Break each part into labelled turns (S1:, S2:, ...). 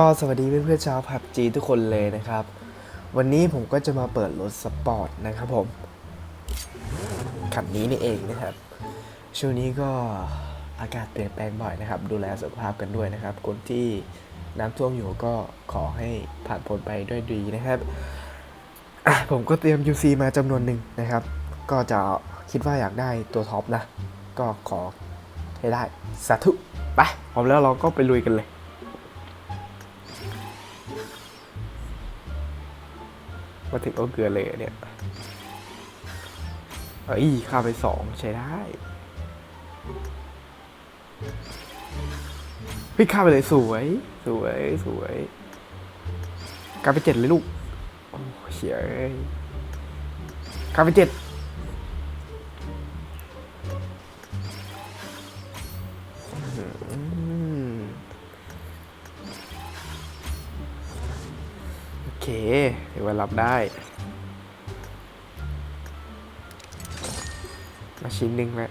S1: ก็สวัสดีเพื่อนๆชาวผับจีทุกคนเลยนะครับ วันนี้ผมก็จะมาเปิดรถสปอร์ตนะครับผมคันนี้นี่เองนะครับ ช่วงนี้ก็อากาศเปลี่ยนแปลงบ่อยนะครับ ดูแลสุขภาพกันด้วยนะครับ คนที่น้ำท่วมอยู่ก็ขอให้ผ่านพ้นไปด้วยดีนะครับ ผมก็เตรียม UC มาจำนวนหนึ่งนะครับ ก็จะคิดว่าอยากได้ตัวท็อปนะ ก็ขอให้ได้สาธุไปพร้อมแล้วเราก็ไปลุยกันเลย มาถึงก็เกลือเลยเนี่ยเอ้ยข้าไปสองใช้ได้เฮ้ยข้าไปเลยสวย สวยสวยกลายไปนเจ็ดเลยลูก โอ้เฉียกลายไปนเจ็ด เคถือว่ารับได้ มาชิ้นหนึ่งแล้ว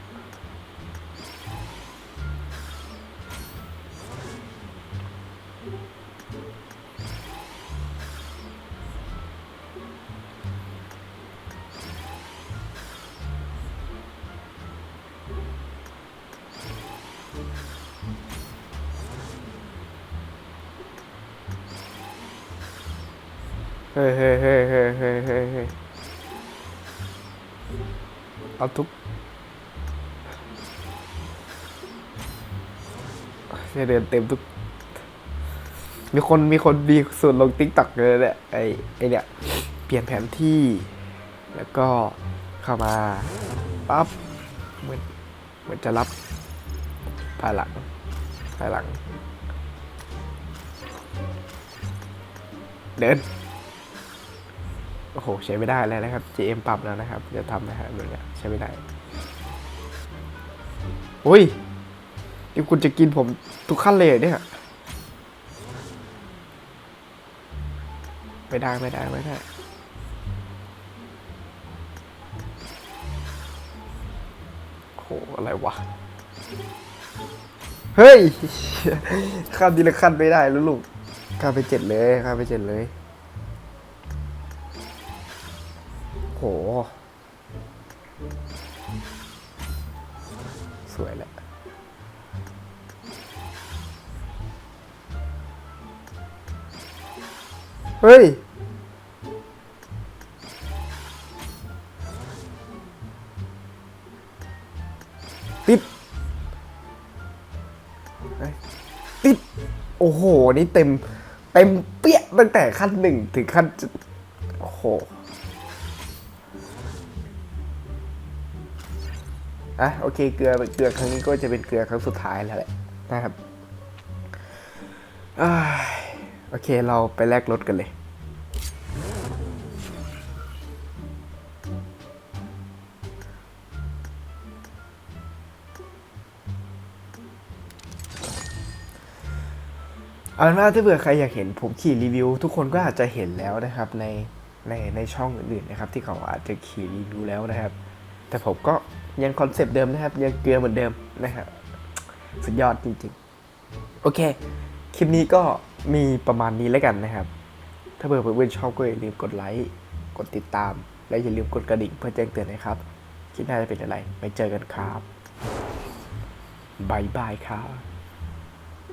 S1: เฮ้ยเฮ้ยเฮ้ยเฮ้ยเฮ้ยเฮ้ยเฮ้ยเอาทุกเดินเต็มทุก มีคนมีคนมีส่วนลงติ๊กต็อกเลยแหละไอไอเนี่ยเปลี่ยนแผนที่ แล้วก็เข้ามาปั๊บเหมือนเหมือนจะรับภายหลังภายหลัง เดิน โอ้โหใช้ไม่ได้แล้วนะครับ GM ปรับแล้วนะครับจะทำนะฮะแบบเนี้ยใช้ไม่ได้โอ้ยนี่คุณจะกินผมทุกขั้นเลยเนี่ยไม่ได้ไม่ได้ไม่ได้โหอะไรวะเฮ้ยข้ามทีละขั้นไม่ได้แล้วลูกข้ามไปเจ็ดเลยข้ามไปเจ็ดเลย ห สวยแหละเฮ้ย ติดเฮ้ติด โอ้โห นี่เต็ม เต็มเปี้ยตั้งแต่ขั้นหนึ่งถึงขั้น โอ้โห อะโอเคเกลือเกลือครั้งนี้ก็จะเป็นเกลือครั้งสุดท้ายแล้วแหละนะครับอโอเคเราไปแลกรถกันเลย เอาเป็นว่าถ้าเผื่อใครอยากเห็นผมขี่รีวิว ทุกคนก็อาจจะเห็นแล้วนะครับในในในช่องอื่นๆนะครับ ที่เขาอาจจะขี่รีวิวแล้วนะครับ แต่ผมก็ยังคอนเซปต์เดิมนะครับ ยังเกลือเหมือนเดิมนะครับสุดยอดจริงๆ โอเค คลิปนี้ก็มีประมาณนี้แล้วกันนะครับ ถ้าเบื่อเพื่อนชอบก็อย่าลืมกดไลค์ กดติดตาม และอย่าลืมกดกระดิ่งเพื่อแจ้งเตือนนะครับ คลิปหน้าจะเป็นอะไร ไปเจอกันครับบายบายครับ